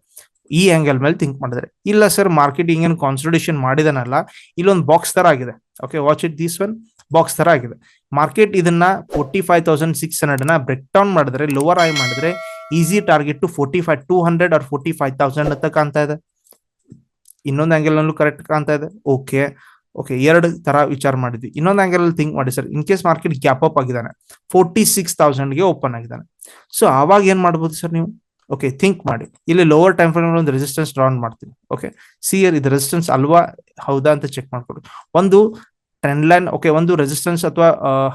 ಈ ಆಂಗಲ್ ಮೇಲೆ ಥಿಂಕ್ ಮಾಡಿದ್ರೆ. ಇಲ್ಲ ಸರ್ ಮಾರ್ಕೆಟ್ ಹಿಂಗೇನು ಕಾನ್ಸಲ್ಟೇಷನ್ ಮಾಡಿದಾನಲ್ಲ, ಇಲ್ಲೊಂದು ಬಾಕ್ಸ್ ತರ ಆಗಿದೆ. Okay watch it this one box ತರ ಆಗಿದೆ. ಮಾರ್ಕೆಟ್ ಇದನ್ನ ಫೋರ್ಟಿ ಫೈವ್ ತೌಸಂಡ್ ಸಿಕ್ಸ್ ಹಂಡ್ರೆಡ್ನ ಬ್ರೇಕ್ ಡೌನ್ ಮಾಡಿದ್ರೆ ಲೋವರ್ ಐ ಮಾಡಿದ್ರೆ easy target to forty five two hundred or forty five thousand ಅಂತ ಕಾಣ್ತಾ ಇದೆ. ಇನ್ನೊಂದು ಆಂಗಲ್ ನಲ್ಲೂ ಕರೆಕ್ಟ್ ಕಾಣ್ತಾ ಇದೆ. ಓಕೆ ಓಕೆ ಎರಡು ತರ ವಿಚಾರ ಮಾಡಿದ್ವಿ. ಇನ್ನೊಂದು ಆಂಗಲ್ ಅಲ್ಲಿ ಥಿಂಕ್ ಮಾಡಿ sir in case market gap up ಆಗಿದ್ದಾನೆ ಫೋರ್ಟಿ ಸಿಕ್ಸ್ ತೌಸಂಡ್ಗೆ ಓಪನ್ ಆಗಿದ್ದಾನೆ. ಸೊ ಅವಾಗ ಏನ್ ಮಾಡ್ಬೋದು ಸರ್ ನೀವು? ಓಕೆ ಥಿಂಕ್ ಮಾಡಿ. ಇಲ್ಲಿ ಲೋವರ್ ಟೈಮ್ ಫ್ರೇಮ್ ಒಂದು ರೆಸಿಸ್ಟೆನ್ಸ್ ಡ್ರಾನ್ ಮಾಡ್ತೀನಿ. ಓಕೆ ಸಿಯರ್ ಇದು ರೆಸಿಸ್ಟೆನ್ಸ್ ಅಲ್ವಾ? ಹೌದಾ ಅಂತ ಚೆಕ್ ಮಾಡ್ಕೊಡಿ ಒಂದು ಟ್ರೆಂಡ್ ಲೈನ್ ಓಕೆ ಒಂದು ರೆಸಿಸ್ಟೆನ್ಸ್ ಅಥವಾ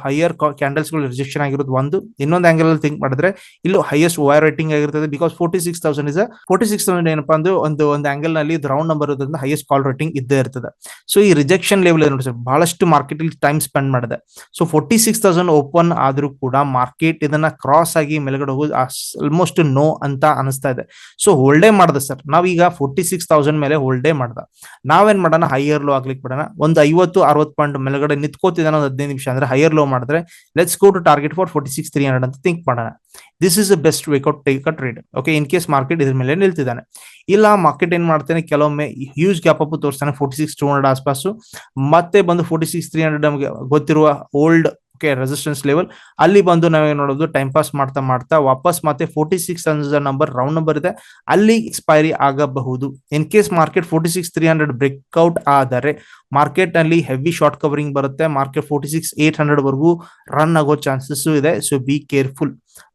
ಹೈಯರ್ ಕ್ಯಾಂಡಲ್ಸ್ಗಳು ರಿಜೆಕ್ಷನ್ ಆಗಿರೋದು ಒಂದು. ಇನ್ನೊಂದು ಆಂಗಲ್ ಅಲ್ಲಿ ಥಿಂಕ್ ಮಾಡಿದ್ರೆ, ಇಲ್ಲೂ ಹೈಯೆಸ್ಟ್ ವೈರ್ ರೇಟಿಂಗ್ ಆಗಿರ್ತದೆ because forty six thousand is forty six thousand ಏನಪ್ಪಾ ಅಂದ್ರೆ ಒಂದು ಒಂದು ಆಂಗಲ್ನಲ್ಲಿ ರೌಂಡ್ ನಂಬರ್ ಇರೋದ್ರಿಂದ ಹೈಯೆಸ್ಟ್ ಕಾಲ್ ರೇಟಿಂಗ್ ಇದ್ದೇ ಇರ್ತದೆ. ಸೊ ಈ ರಿಜೆಕ್ಷನ್ ಲೆವೆಲ್ ನೋಡಿ ಸರ್ ಬಹಳಷ್ಟು ಮಾರ್ಕೆಟ್ ಅಲ್ಲಿ ಟೈಮ್ ಸ್ಪೆಂಡ್ ಮಾಡಿದೆ. So forty six thousand open ಆದ್ರೂ ಕೂಡ ಮಾರ್ಕೆಟ್ ಇದನ್ನ ಕ್ರಾಸ್ ಆಗಿ ಮೇಲ್ಗಡೆ ಹೋಗೋದು ಆಲ್ಮೋಸ್ಟ್ ನೋ ಅಂತ ಅನಿಸ್ತಾ ಇದೆ. ಸೊ ಹೋಲ್ಡೇ ಮಾಡ್ದೆ ಸರ್ ನಾವೀಗ ಫೋರ್ಟಿ ಸಿಕ್ಸ್ ತೌಸಂಡ್ ಮೇಲೆ ಹೋಲ್ಡೇ ಮಾಡ್ದ. ನಾವೇನ್ ಮಾಡೋಣ? ಹೈಯರ್ ಲೋ ಆಗ್ಲಿಕ್ಕೆ ಬಿಡೋಣ. ಒಂದು ಐವತ್ತು, ಅರವತ್ತು ಪಾಯಿಂಟ್ ಮೇಲ್ಗಡೆ ನಿಂತ್ಕೋತಿದ್ದಾನೆ ಒಂದು ಹದಿನೈದು ನಿಮಿಷ. ಅಂದ್ರೆ ಹೈಯರ್ ಲೋ ಮಾಡಿದ್ರೆ let's go to target for forty six three hundred ಅಂತ ಥಿಂಕ್ ಮಾಡೋಣ. This is a best ವೇಕೌಟ್ take a trade okay in case market ಇದ್ರ ಮೇಲೆ ನಿಲ್ತಿದ್ದಾನೆ. ಇಲ್ಲ ಮಾರ್ಕೆಟ್ ಏನ್ ಮಾಡ್ತಾನೆ? ಕೆಲವೊಮ್ಮೆ ಹ್ಯೂಜ್ ಗ್ಯಾಪ್ ಅಪ್ ತೋರಿಸ್ತಾನೆ ಫೋರ್ಟಿ ಸಿಕ್ಸ್ ಟೂ ಹಂಡ್ರೆಡ್ ಆಸ್ಪಾಸು. ಮತ್ತೆ ಬಂದು ಫೋರ್ಟಿ ಸಿಕ್ಸ್ ತ್ರೀ ಹಂಡ್ರೆಡ್ ನಮಗೆ ಗೊತ್ತಿರುವ ಓಲ್ಡ್ ಓಕೆ ರೆಸಿಸ್ಟೆನ್ಸ್ ಲೆವೆಲ್ ಅಲ್ಲಿ ಬಂದು ನಾವೇನ್ ನೋಡೋದು ಟೈಮ್ ಪಾಸ್ ಮಾಡ್ತಾ ಮಾಡ್ತಾ ವಾಪಸ್ ಮತ್ತೆ forty six number round number ಇದೆ. ಅಲ್ಲಿ ಎಕ್ಸ್ಪೈರಿ ಆಗಬಹುದು. In case market forty six three hundred breakout ಆದರೆ ಮಾರ್ಕೆಟ್ನಲ್ಲಿ ಹೆವಿ ಶಾರ್ಟ್ ಕವರಿಂಗ್ ಬರುತ್ತೆ. Market forty six eight hundred ವರೆಗೂ ರನ್ ಆಗೋ ಚಾನ್ಸಸ್ ಇದೆ. So be careful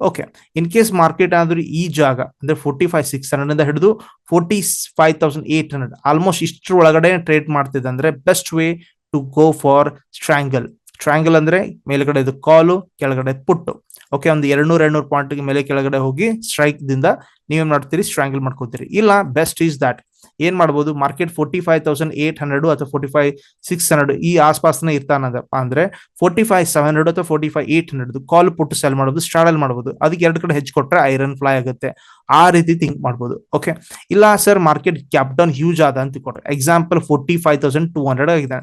okay in case market ಆದ್ರೂ ಈ ಜಾಗ, ಅಂದ್ರೆ ಫೋರ್ಟಿ ಫೈವ್ ಸಿಕ್ಸ್ ಹಂಡ್ರೆಡ್ ಇಂದ ಹಿಡಿದು forty five thousand eight hundred almost ಇಷ್ಟರ ಒಳಗಡೆ ಟ್ರೇಡ್ ಮಾಡ್ತಿದೆ ಅಂದ್ರೆ best way to go for strangle triangle ಅಂದ್ರೆ ಮೇಲ್ಗಡೆ ಇದು ಕಾಲು, ಕೆಳಗಡೆ ಪುಟ್ಟು. ಓಕೆ ಒಂದು ಎರಡ್ನೂರ, ಎರಡ್ನೂರು ಪಾಯಿಂಟ್ ಮೇಲೆ ಕೆಳಗಡೆ ಹೋಗಿ ಸ್ಟ್ರೈಕ್ ದಿಂದ ನೀವೇನ್ ಮಾಡ್ತೀರಿ? ಸ್ಟ್ರಾಂಗಲ್ ಮಾಡ್ಕೋತೀರಿ. ಇಲ್ಲ ಬೆಸ್ಟ್ ಈಸ್ ದಟ್ ಏನ್ ಮಾಡ್ಬೋದು? Market forty five thousand eight hundred ಅಥವಾ ಫೋರ್ಟಿ ಫೈವ್ ಸಿಕ್ಸ್ ಹಂಡ್ರೆಡ್ ಈ ಆಸ್ಪಾಸ್ನ ಇರ್ತಾನದಪ್ಪ ಅಂದ್ರೆ ಫೋರ್ಟಿ ಫೈವ್ ಸೆವೆನ್ ಹಂಡ್ರೆಡ್ ಅಥವಾ forty five eight hundred call put sell ಮಾಡ್ಬೋದು ಸ್ಟ್ರಾಡಲ್ ಮಾಡ್ಬೋದು. ಅದಕ್ಕೆ ಎರಡು ಕಡೆ ಹೆಚ್ಚು ಕೊಟ್ರೆ ಐರನ್ ಫ್ಲೈ ಆಗುತ್ತೆ. ಆ ರೀತಿ ಥಿಂಕ್ ಮಾಡ್ಬೋದು. ಓಕೆ ಇಲ್ಲ sir market gap down huge ಆದ ಅಂತ ಕೊಟ್ರೆ example forty five thousand two hundred ಆಗಿದೆ.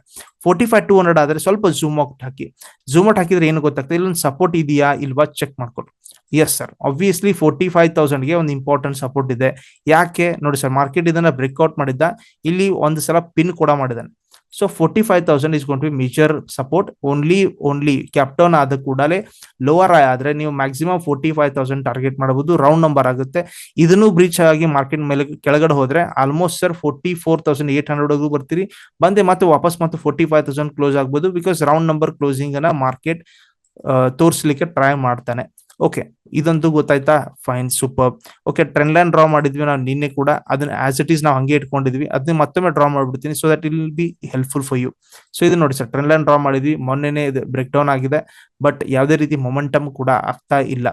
ಫೋರ್ಟಿ ಫೈವ್ ಟೂ ಹಂಡ್ರೆಡ್ ಆದ್ರೆ ಸ್ವಲ್ಪ ಝೂಮ್ ಔಟ್ ಹಾಕಿ. ಝೂಮ್ ಔಟ್ ಹಾಕಿದ್ರೆ ಏನು ಗೊತ್ತಾಗ್ತದೆ? ಇಲ್ಲೊಂದು ಸಪೋರ್ಟ್ ಇದೆಯಾ? ಇಲ್ವಾ? ಚೆಕ್ ಮಾಡ್ಕೊಳ್ರಿ yes sir obviously forty five ತೌಸಂಡ್ಗೆ ಒಂದು ಇಂಪಾರ್ಟೆಂಟ್ ಸಪೋರ್ಟ್ ಇದೆ. ಯಾಕೆ? ನೋಡಿ ಸರ್ ಮಾರ್ಕೆಟ್ ಇದನ್ನ ಬ್ರೇಕ್ಔಟ್ ಮಾಡಿದ್ದ. ಇಲ್ಲಿ ಒಂದು ಸಲ ಪಿನ್ ಕೂಡ ಮಾಡಿದ್ದಾನೆ. So forty five thousand is gone to major support only only gap down ಆದ ಕೂಡಲೇ ಲೋವರ್ ಆದ್ರೆ ನೀವು maximum forty five thousand target ಮಾಡಬಹುದು. ರೌಂಡ್ ನಂಬರ್ ಆಗುತ್ತೆ. ಇದನ್ನು ಬ್ರೀಚ್ ಆಗಿ ಮಾರ್ಕೆಟ್ ಮೇಲೆ ಕೆಳಗಡೆ ಹೋದ್ರೆ almost sir forty four thousand eight hundred ಬರ್ತೀರಿ. ಬಂದೆ ಮತ್ತೆ ವಾಪಸ್ ಮತ್ತೆ ಫೋರ್ಟಿ ಫೈವ್ ತೌಸಂಡ್ ಕ್ಲೋಸ್ ಆಗ್ಬೋದು ಬಿಕಾಸ್ ರೌಂಡ್ ನಂಬರ್ ಕ್ಲೋಸಿಂಗ್ ಅನ್ನ ಮಾರ್ಕೆಟ್ ತೋರಿಸ್ಲಿಕ್ಕೆ ಟ್ರೈ ಮಾಡ್ತಾನೆ. ಓಕೆ ಇದಂತೂ ಗೊತ್ತಾಯ್ತಾ? Fine super okay trend line draw ಮಾಡಿದ್ವಿ ನಾವು ನಿನ್ನೆ ಕೂಡ. ಅದನ್ನ ಆಸ್ ಇಟ್ ಈಸ್ ನಾವು ಹಂಗೆ ಇಟ್ಕೊಂಡಿದ್ವಿ. ಅದನ್ನ ಮತ್ತೊಮ್ಮೆ ಡ್ರಾ ಮಾಡ್ಬಿಡ್ತೀನಿ so that'll be helpful for you so ಇದು ನೋಡಿ ಸರ್ ಟ್ರೆಂಡ್ ಲೈನ್ ಡ್ರಾ ಮಾಡಿದ್ವಿ. ಮೊನ್ನೆನೆ ಇದು ಬ್ರೇಕ್ ಡೌನ್ ಆಗಿದೆ. ಬಟ್ ಯಾವುದೇ ರೀತಿ ಮೊಮೆಂಟಮ್ ಕೂಡ ಆಗ್ತಾ ಇಲ್ಲ.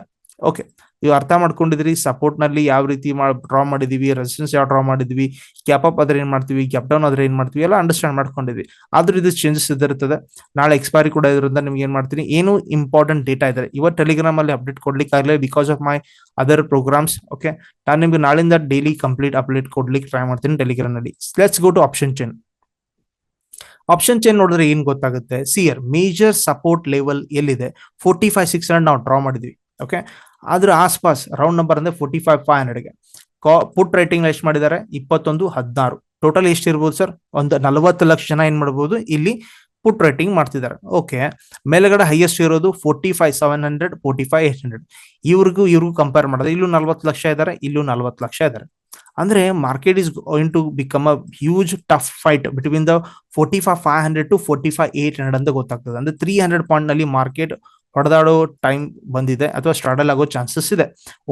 ಓಕೆ ನೀವು ಅರ್ಥ ಮಾಡ್ಕೊಂಡಿದ್ರಿ? ಸಪೋರ್ಟ್ನಲ್ಲಿ ಯಾವ ರೀತಿ ಡ್ರಾ ಮಾಡಿದೀವಿ? ರೆಸಿಸ್ಟೆನ್ಸ್ ಯಾವ ಡ್ರಾ ಮಾಡಿದ್ವಿ? ಕ್ಯಾಪ್ ಅಪ್ ಆದ್ರೆ ಏನ್ ಮಾಡ್ತೀವಿ? ಕ್ಯಾಪ್ ಡೌನ್ ಆದ್ರೆ ಏನ್ ಮಾಡ್ತೀವಿ? ಎಲ್ಲ ಅಂಡರ್ಸ್ಟ್ಯಾಂಡ್ ಮಾಡ್ಕೊಂಡಿದ್ವಿ. ಆದ್ರೂ ಇದು ಚೇಂಜಸ್ ಇದಿರ್ತದೆ ನಾಳೆ ಎಕ್ಸ್ಪೈರಿ ಕೂಡ ಇದ್ರಿಂದ ನಿಮ್ಗೆ ಏನ್ ಮಾಡ್ತೀನಿ? ಏನು ಇಂಪಾರ್ಟೆಂಟ್ ಡೇಟಾ ಇದೆ ಇವತ್ತು ಟೆಲಿಗ್ರಾಮ್ ಅಲ್ಲಿ ಅಪ್ಡೇಟ್ ಕೊಡ್ಲಿಕ್ಕೆ ಆಗಲಿ because of my other programs okay ನಾನು ನಿಮ್ಗೆ ನಾಳಿಂದ ಡೈಲಿ ಕಂಪ್ಲೀಟ್ ಅಪ್ಡೇಟ್ ಕೊಡ್ಲಿಕ್ಕೆ ಟ್ರೈ ಮಾಡ್ತೀನಿ ಟೆಲಿಗ್ರಾಮ್ನಲ್ಲಿ. Let's go to option chain option chain ನೋಡಿದ್ರೆ ಏನ್ ಗೊತ್ತಾಗುತ್ತೆ? ಸಿಯರ್ ಮೇಜರ್ ಸಪೋರ್ಟ್ ಲೆವೆಲ್ ಎಲ್ಲಿದೆ? ಫೋರ್ಟಿ ಫೈವ್ ಸಿಕ್ಸ್ ಹಂಡ್ರೆಡ್ ನಾವು ಡ್ರಾ ಮಾಡಿದ್ವಿ. ಓಕೆ ಅದ್ರ ಆಸ್ಪಾಸ್ ರೌಂಡ್ ನಂಬರ್ ಅಂದ್ರೆ ಫೋರ್ಟಿ ಫೈವ್ ಫೈವ್ ಹಂಡ್ರೆಡ್ಗೆ ಪುಟ್ ರೇಟಿಂಗ್ ಎಷ್ಟು ಮಾಡಿದ್ದಾರೆ, ಇಪ್ಪತ್ತೊಂದು, ಹದಿನಾರು. ಟೋಟಲ್ ಎಷ್ಟು ಇರ್ಬೋದು ಸರ್ ಒಂದು ನಲವತ್ತು ಲಕ್ಷ ಜನ ಏನ್ ಮಾಡ್ಬೋದು? ಇಲ್ಲಿ ಪುಟ್ ರೇಟಿಂಗ್ ಮಾಡ್ತಿದ್ದಾರೆ. ಓಕೆ ಮೇಲ್ಗಡೆ ಹೈಯೆಸ್ಟ್ ಇರೋದು forty five seven hundred forty five eight hundred ಇವ್ರಿಗೂ ಇವ್ರಿಗೂ ಕಂಪೇರ್ ಮಾಡಿದ್ರೆ ಇಲ್ಲೂ ನಲ್ವತ್ತು ಲಕ್ಷ ಇದ್ದಾರೆ, ಇಲ್ಲೂ ನಲ್ವತ್ತು ಲಕ್ಷ ಇದ್ದಾರೆ. ಅಂದ್ರೆ market is going to become a huge tough fight between the forty five five hundred to forty five eight hundred ಅಂತ ಗೊತ್ತಾಗ್ತದೆ. ಅಂದ್ರೆ ತ್ರೀ ಹಂಡ್ರೆಡ್ ಪಾಯಿಂಟ್ನಲ್ಲಿ ಮಾರ್ಕೆಟ್ ಹೊಡೆದಾಡೋ ಟೈಮ್ ಬಂದಿದೆ ಅಥವಾ ಸ್ಟ್ರಾಡಲ್ ಆಗೋ ಚಾನ್ಸಸ್ ಇದೆ.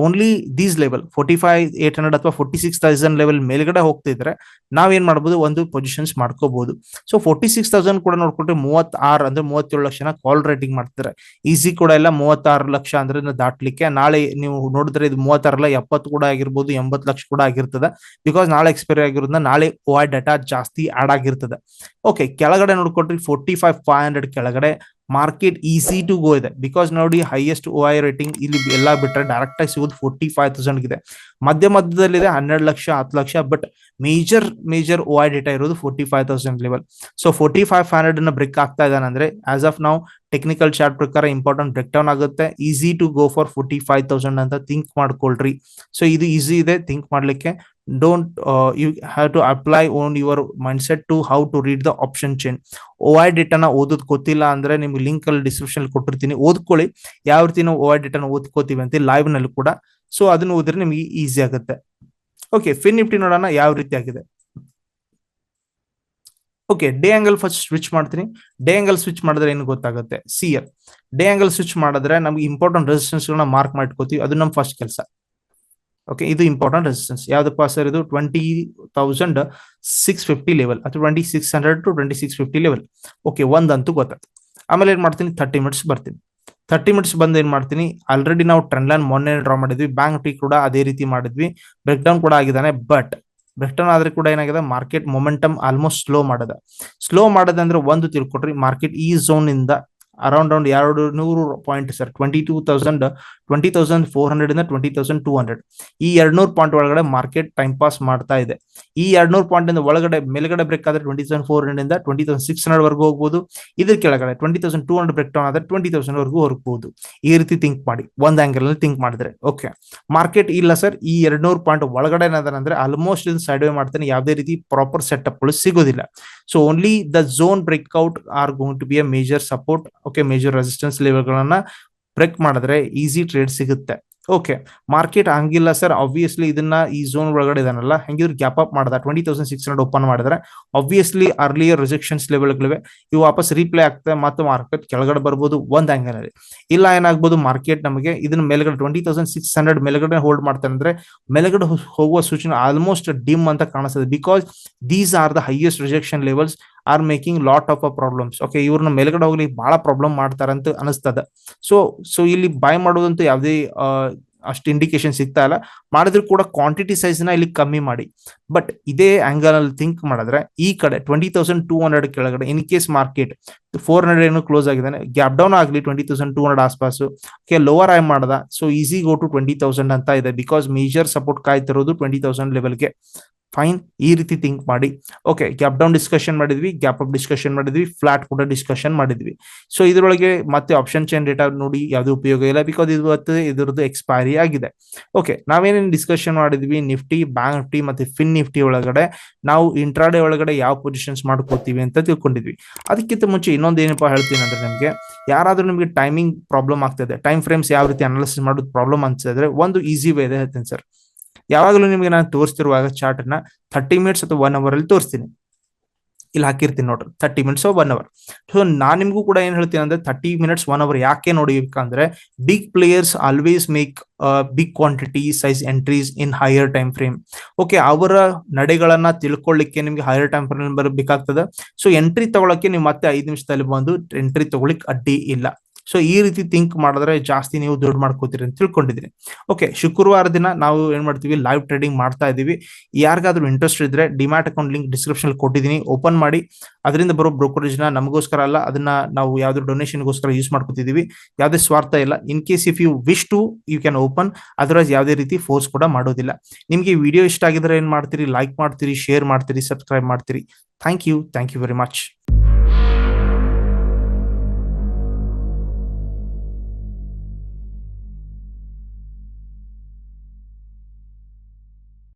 Only these level forty five eight hundred ಅಥವಾ ಫೋರ್ಟಿ ಸಿಕ್ಸ್ ತೌಸಂಡ್ ಲೆವೆಲ್ ಮೇಲ್ಗಡೆ ಹೋಗ್ತಿದ್ರೆ ನಾವೇನ್ ಮಾಡ್ಬೋದು? ಒಂದು ಪೊಸಿಷನ್ಸ್ ಮಾಡ್ಕೋಬಹುದು ಸೊ ಫೋರ್ಟಿ ಸಿಕ್ಸ್ ತೌಸಂಡ್ ಕೂಡ ನೋಡ್ಕೊಂಡ್ರೆ ಮೂವತ್ ಆರ್ ಅಂದ್ರೆ ಮೂವತ್ತೇಳು ಲಕ್ಷನ ಕಾಲ್ ರೇಟಿಂಗ್ ಮಾಡ್ತಾರೆ ಈಸಿ ಕೂಡ ಇಲ್ಲ, ಮೂವತ್ತಾರು ಲಕ್ಷ ಅಂದ್ರೆ ದಾಟ್ಲಿಕ್ಕೆ. ನಾಳೆ ನೀವು ನೋಡಿದ್ರೆ ಇದು ಮೂವತ್ತಾರಲ್ಲ, ಎಪ್ಪತ್ತು ಕೂಡ ಆಗಿರ್ಬೋದು, ಎಂಬತ್ತು ಲಕ್ಷ ಕೂಡ ಆಗಿರ್ತದೆ. ಬಿಕಾಸ್ ನಾಳೆ ಎಕ್ಸ್ಪೈರಿ ಆಗಿರೋದ್ರಿಂದ ನಾಳೆ ಓ ಡಾಟಾ ಜಾಸ್ತಿ ಆಡ್ ಆಗಿರ್ತದೆ. ಓಕೆ ಕೆಳಗಡೆ ನೋಡ್ಕೊಟ್ರಿ ಫೋರ್ಟಿ ಫೈವ್ ಫೈವ್ ಹಂಡ್ರೆಡ್ ಕೆಳಗಡೆ ಮಾರ್ಕೆಟ್ ಈಸಿ ಟು ಗೋ ಇದೆ. ಬಿಕಾಸ್ ನೋಡಿ ಹೈಯೆಸ್ಟ್ ಓ ಐ ರೇಟಿಂಗ್ ಇಲ್ಲಿ ಎಲ್ಲ ಬಿಟ್ರೆ ಡೈರೆಕ್ಟ್ ಆಗಿ ಸಿಗೋದು ಫೋರ್ಟಿ ಫೈವ್ ತೌಸಂಡ್ ಇದೆ ಮಧ್ಯ ಮಧ್ಯದಲ್ಲಿದೆ ಹನ್ನೆರಡು ಲಕ್ಷ, ಹತ್ತು lakh but major major O I data ಇರೋದು forty five thousand level so forty five five ಹಂಡ್ರೆಡ್ನ break ಆಗ್ತಾ ಇದ್ದಾನೆ ಅಂದ್ರೆ ಆಸ್ ಆಫ್ ನಾವು ಟೆಕ್ನಿಕಲ್ ಚಾರ್ಟ್ ಪ್ರಕಾರ ಇಂಪಾರ್ಟೆಂಟ್ ಬ್ರೇಕ್ ಡೌನ್ ಆಗುತ್ತೆ. Easy to go for forty five thousand ಅಂತ ಥಿಂಕ್ ಮಾಡ್ಕೊಳ್ರಿ. ಸೊ ಇದು ಈಸಿ ಇದೆ ಥಿಂಕ್ ಮಾಡ್ಲಿಕ್ಕೆ don't you have to apply on your mind set to how to read the option chain. O I ಡೇಟಾನ ಓದೋದು ಗೊತ್ತಿಲ್ಲ ಅಂದ್ರೆ ನಿಮ್ಗೆ ಲಿಂಕ್ ಅಲ್ಲಿ ಡಿಸ್ಕ್ರಿಪ್ಷನ್ ಕೊಟ್ಟಿರ್ತೀನಿ. ಓದ್ಕೊಳ್ಳಿ. ಯಾವ ರೀತಿ ನಾವು ಓ ಡೇಟಾನ ಓದ್ಕೋತೀವಿ ಅಂತ ಲೈವ್ನಲ್ಲಿ ಕೂಡ. ಸೊ ಅದನ್ನ ಓದಿದ್ರೆ ನಿಮಗೆ ಈಸಿ ಆಗುತ್ತೆ. ಓಕೆ ಫಿನ್ ನಿಫ್ಟಿ ನೋಡೋಣ ಯಾವ ರೀತಿ ಆಗಿದೆ. Okay day angle first switch ಮಾಡ್ತೀನಿ. ಡೇ ಆಂಗಲ್ ಸ್ವಿಚ್ ಮಾಡಿದ್ರೆ ಏನು ಗೊತ್ತಾಗುತ್ತೆ? C L day angle switch ಮಾಡಿದ್ರೆ ನಮ್ಗೆ ಇಂಪಾರ್ಟೆಂಟ್ ರೆಸಿಸ್ಟೆನ್ಸ್ ಮಾರ್ಕ್ ಮಾಡ್ಕೋತೀವಿ. ಅದು ನಮ್ಮ ಫಸ್ಟ್ ಕೆಲಸ. ಓಕೆ ಇದು ಇಂಪಾರ್ಟೆಂಟ್ ರೆಸಿಸ್ಟೆನ್ಸ್ ಯಾವ್ದಪ್ಪ ಸರ್ ಇದು? Twenty thousand six fifty level ಅಥವಾ twenty six hundred to twenty six fifty level okay ಒಂದಂತೂ ಗೊತ್ತಾಯ್ತು. ಆಮೇಲೆ ಏನ್ ಮಾಡ್ತೀನಿ? ತರ್ಟಿ ಮಿನಿಟ್ಸ್ ಬರ್ತೀನಿ. ತರ್ಟಿ ಮಿನಿಟ್ಸ್ ಬಂದು ಏನ್ ಮಾಡ್ತೀನಿ? ಆಲ್ರೆಡಿ ನಾವು ಟ್ರೆಂಡ್ ಲೈನ್ ಮೊನ್ನೆ ಡ್ರಾ ಮಾಡಿದ್ವಿ. ಬ್ಯಾಂಕ್ ಟೀ ಕೂಡ ಅದೇ ರೀತಿ ಮಾಡಿದ್ವಿ. ಬ್ರೇಕ್ ಡೌನ್ ಕೂಡ ಆಗಿದ್ದಾನೆ ಬಟ್ ಬ್ರೇಕ್ ಡೌನ್ ಆದ್ರೆ ಕೂಡ ಏನಾಗಿದೆ? ಮಾರ್ಕೆಟ್ ಮೊಮೆಂಟಮ್ ಆಲ್ಮೋಸ್ಟ್ ಸ್ಲೋ ಮಾಡದ. ಸ್ಲೋ ಮಾಡದಂದ್ರೆ ಒಂದು ತಿಳ್ಕೊಟ್ರಿ ಮಾರ್ಕೆಟ್ ಈ ಝೋನ್ ಇಂದ ಅರೌಂಡ್ ಅರೌಂಡ್ ಎರಡು ನೂರು point sir twenty two thousand twenty thousand four hundred ಇಂದ ಟ್ವೆಂಟಿ ತೌಸಂಡ್ ಟೂ ಹಂಡ್ರೆಡ್ ಈ ಎರಡ್ನೂರು ಪಾಯಿಂಟ್ ಒಳಗಡೆ ಮಾರ್ಕೆಟ್ ಟೈಮ್ ಪಾಸ್ ಮಾಡ್ತಾ ಇದೆ. ಈ ಎರಡ್ನೂರು ಪಾಯಿಂಟ್ ಇಂದ ಒಳಗಡೆ, ಮೇಲ್ಗಡೆ ಬ್ರೇಕ್ ಆದ್ರೆ ಟ್ವೆಂಟಿ ತೌಸಂಡ್ ಫೋರ್ ಹಂಡ್ರೆಡ್ ಇಂದ ಟ್ವೆಂಟಿ ತೌಸಂಡ್ ಸಿಕ್ಸ್ ಹಂಡ್ರೆಡ್ ವರೆಗೂ ಹೋಗ್ಬೋದು. ಇದ್ರ ಕೆಳಗಡೆ twenty thousand two hundred break down ಆದ್ರೆ ಟ್ವೆಂಟಿ ತೌಸಂಡ್ ವರ್ಗೂ ಹೋಗ್ಬೋದು. ಈ ರೀತಿ ಥಿಂಕ್ ಮಾಡಿ. ಒಂದ್ ಆಂಗಲ್ ಅಲ್ಲಿ ಥಿಂಕ್ ಮಾಡಿದ್ರೆ ಓಕೆ ಮಾರ್ಕೆಟ್ ಇಲ್ಲ ಸರ್ ಈ ಎರಡ್ನೂರು ಪಾಯಿಂಟ್ ಒಳಗಡೆ ಅಂದ್ರೆ ಆಲ್ಮೋಸ್ಟ್ ಸೈಡ್ ವೇ ಮಾಡ್ತಾನೆ. ಯಾವುದೇ ರೀತಿ ಪ್ರಾಪರ್ ಸೆಟಪ್ಗಳು ಸಿಗೋದಿಲ್ಲ. So only the zone breakout are going to be uh major support okay major resistance ಲೆವೆಲ್ಗಳನ್ನ break ಮಾಡಿದ್ರೆ ಈಸಿ ಟ್ರೇಡ್ ಸಿಗುತ್ತೆ. ಓಕೆ ಮಾರ್ಕೆಟ್ ಹಂಗಿಲ್ಲ ಸರ್ ಆಬ್ವಿಯಸ್ಲಿ ಇದನ್ನ ಈ ಝೋನ್ ಒಳಗಡೆ ಇದನ್ನಲ್ಲ ಹೆಂಗಿದ್ರು ಗ್ಯಾಪ್ ಅಪ್ ಮಾಡ್ದ twenty thousand six hundred open ಮಾಡಿದ್ರೆ. ಆಬ್ವಿಯಸ್ಲಿ ಅರ್ಲಿಯರ್ ರಿಜೆಕ್ಷನ್ಸ್ ಲೆವೆಲ್ಗಳಿವೆ ಇವು ವಾಪಸ್ ರೀಪ್ಲೇ ಆಗ್ತದೆ ಮತ್ತು ಮಾರ್ಕೆಟ್ ಕೆಳಗಡೆ ಬರ್ಬೋದು ಒಂದ್ ಆಂಗಲ್ ಅಲ್ಲಿ. ಇಲ್ಲ ಏನಾಗ್ಬೋದು ಮಾರ್ಕೆಟ್ ನಮಗೆ ಇದನ್ನ ಮೇಲ್ಗಡೆ ಟ್ವೆಂಟಿ ತೌಸಂಡ್ ಸಿಕ್ಸ್ ಹಂಡ್ರೆಡ್ ಮೇಲ್ಗಡೆ ಹೋಲ್ಡ್ ಮಾಡ್ತಾರೆ ಅಂದ್ರೆ ಮೇಲ್ಗಡೆ ಹೋಗುವ ಸೂಚನೆ ಆಲ್ಮೋಸ್ಟ್ ಡಿಮ್ ಅಂತ ಕಾಣಿಸ್ತದೆ. Because these are the highest rejection levels are making lot of uh problems okay ಇವ್ರನ್ನ ಮೇಲ್ಗಡೆ ಹೋಗ್ಲಿ ಬಹಳ ಪ್ರಾಬ್ಲಮ್ ಮಾಡ್ತಾರಂತ ಅನಿಸ್ತದ. ಸೊ ಸೊ ಇಲ್ಲಿ ಬಾಯ್ ಮಾಡೋದಂತೂ ಯಾವುದೇ ಅಷ್ಟು ಇಂಡಿಕೇಶನ್ ಸಿಗ್ತಾ ಇಲ್ಲ. ಮಾಡಿದ್ರು ಕೂಡ ಕ್ವಾಂಟಿಟಿ ಸೈಜ್ನ ಇಲ್ಲಿ ಕಮ್ಮಿ ಮಾಡಿ. ಬಟ್ ಇದೇ ಆಂಗಲ್ ಅಲ್ಲಿ ಥಿಂಕ್ ಮಾಡಿದ್ರೆ ಈ ಕಡೆ ಟ್ವೆಂಟಿ ತೌಸಂಡ್ ಟೂ ಹಂಡ್ರೆಡ್ ಕೆಳಗಡೆ in case market four hundred ಏನು ಕ್ಲೋಸ್ ಆಗಿದ್ದಾನೆ ಗ್ಯಾಪ್ ಡೌನ್ ಆಗಲಿ ಟ್ವೆಂಟಿ ತೌಸಂಡ್ ಟೂ ಹಂಡ್ರೆಡ್ ಆಸ್ಪಾಸು ಓಕೆ ಲೋವರ್ ಆಯ್ ಮಾಡ್ದ. So easy go to twenty thousand ಅಂತ ಇದೆ ಬಿಕಾಸ್ ಮೇಜರ್ ಸಪೋರ್ಟ್ ಕಾಯ್ತಿರೋದು ಟ್ವೆಂಟಿ ತೌಸಂಡ್ ಲೆವೆಲ್ಗೆ ಫೈನ್ ಈ ರೀತಿ ಥಿಂಕ್ ಮಾಡಿ. ಓಕೆ ಗ್ಯಾಪ್ ಡೌನ್ ಡಿಸ್ಕಷನ್ ಮಾಡಿದ್ವಿ ಗ್ಯಾಪ್ ಅಪ್ ಡಿಸ್ಕಷನ್ ಮಾಡಿದ್ವಿ ಫ್ಲಾಟ್ ಕೂಡ ಡಿಸ್ಕಷನ್ ಮಾಡಿದ್ವಿ. ಸೊ ಇದರೊಳಗೆ ಮತ್ತೆ ಆಪ್ಷನ್ ಚೇನ್ ಡೇಟಾ ನೋಡಿ ಯಾವುದೇ ಉಪಯೋಗ ಇಲ್ಲ ಬಿಕಾಸ್ ಇವತ್ತು ಇದರದ್ದು ಎಕ್ಸ್ಪೈರಿ ಆಗಿದೆ. ಓಕೆ ನಾವೇನೇನು ಡಿಸ್ಕಷನ್ ಮಾಡಿದ್ವಿ? ನಿಫ್ಟಿ ಬ್ಯಾಂಕ್ ನಿಫ್ಟಿ ಮತ್ತೆ ಫಿನ್ ನಿಫ್ಟಿ ಒಳಗಡೆ ನಾವು ಇಂಟ್ರಾಡೇ ಒಳಗಡೆ ಯಾವ ಪೊಸಿಷನ್ಸ್ ಮಾಡ್ಕೋತೀವಿ ಅಂತ ತಿಳ್ಕೊಂಡಿದ್ವಿ. ಅದಕ್ಕಿಂತ ಮುಂಚೆ ಇನ್ನೊಂದು ಏನಪ್ಪಾ ಹೇಳ್ತೀನಿ ಅಂದ್ರೆ ನಿಮಗೆ, ಯಾರಾದ್ರೂ ನಿಮಗೆ ಟೈಮಿಂಗ್ ಪ್ರಾಬ್ಲಮ್ ಆಗ್ತದೆ ಟೈಮ್ ಫ್ರೇಮ್ಸ್ ಯಾವ ರೀತಿ ಅನಾಲಿಸಿಸ್ ಮಾಡೋದು ಪ್ರಾಬ್ಲಮ್ ಅನ್ಸಿದ್ರೆ ಒಂದು ಈಸಿ ವೇ ಇದೆ ಹೇಳ್ತೀನಿ ಸರ್ ಯಾವಾಗಲೂ ನಿಮಗೆ ನಾನು ತೋರಿಸ್ತಿರುವಾಗ ಚಾರ್ಟ್ ಅನ್ನ ಥರ್ಟಿ ಮಿನಿಟ್ಸ್ ಅಥವಾ ಒನ್ ಅವರ್ ಅಲ್ಲಿ ತೋರಿಸ್ತೀನಿ. ಇಲ್ಲಿ ಹಾಕಿರ್ತೀನಿ ನೋಡ್ರಿ thirty minutes one hour so ನಾನ್ ನಿಮಗೂ ಕೂಡ ಏನ್ ಹೇಳ್ತೀನಿ ಅಂದ್ರೆ ಥರ್ಟಿ ಮಿನಿಟ್ಸ್ ಒನ್ ಅವರ್ ಯಾಕೆ ನೋಡಿಬೇಕಂದ್ರೆ big players always make big quantity size entries in higher time frame okay ಅವರ ನಡೆಗಳನ್ನ ತಿಳ್ಕೊಳ್ಳಿಕ್ಕೆ ನಿಮ್ಗೆ ಹೈಯರ್ ಟೈಮ್ ಫ್ರೇಮ್ ಬರಬೇಕಾಗ್ತದೆ. ಸೊ ಎಂಟ್ರಿ ತಗೊಳಕ್ಕೆ ನೀವು ಮತ್ತೆ ಐದು ನಿಮಿಷದಲ್ಲಿ ಬಂದು ಎಂಟ್ರಿ ತಗೊಳಿಕ್ ಅಡ್ಡಿ ಇಲ್ಲ. ಸೊ ಈ ರೀತಿ ಥಿಂಕ್ ಮಾಡಿದ್ರೆ ಜಾಸ್ತಿ ನೀವು ದುಡ್ಡು ಮಾಡ್ಕೋತೀರಿ ಅಂತ ತಿಳ್ಕೊಂಡಿದ್ದೀನಿ. ಓಕೆ ಶುಕ್ರವಾರ ದಿನ ನಾವು ಏನ್ ಮಾಡ್ತೀವಿ? ಲೈವ್ ಟ್ರೇಡಿಂಗ್ ಮಾಡ್ತಾ ಇದೀವಿ ಯಾರಿಗಾದ್ರೂ ಇಂಟ್ರೆಸ್ಟ್ ಇದ್ರೆ ಡಿಮ್ಯಾಟ್ ಅಕೌಂಟ್ ಲಿಂಕ್ ಡಿಸ್ಕ್ರಿಪ್ಷನ್ ಕೊಟ್ಟಿದ್ದೀನಿ. ಓಪನ್ ಮಾಡಿ. ಅದರಿಂದ ಬರೋ ಬ್ರೋಕರೇಜ್ನ ನಮಗೋಸ್ಕರ ಅಲ್ಲ, ಅದನ್ನ ನಾವು ಯಾವ್ದು ಡೊನೇಷನ್ಗೋಸ್ಕರ ಯೂಸ್ ಮಾಡ್ಕೊತಿದೀವಿ ಯಾವುದೇ ಸ್ವಾರ್ಥ ಇಲ್ಲ. In case if you wish to you can open otherwise ಯಾವುದೇ ರೀತಿ ಫೋರ್ಸ್ ಕೂಡ ಮಾಡೋದಿಲ್ಲ. ನಿಮ್ಗೆ ವಿಡಿಯೋ ಇಷ್ಟ ಆಗಿದ್ರೆ ಏನ್ ಮಾಡ್ತೀರಿ? ಲೈಕ್ ಮಾಡ್ತೀರಿ ಶೇರ್ ಮಾಡ್ತೀರಿ ಸಬ್ಸ್ಕ್ರೈಬ್ ಮಾಡ್ತೀರಿ. Thank you thank you very much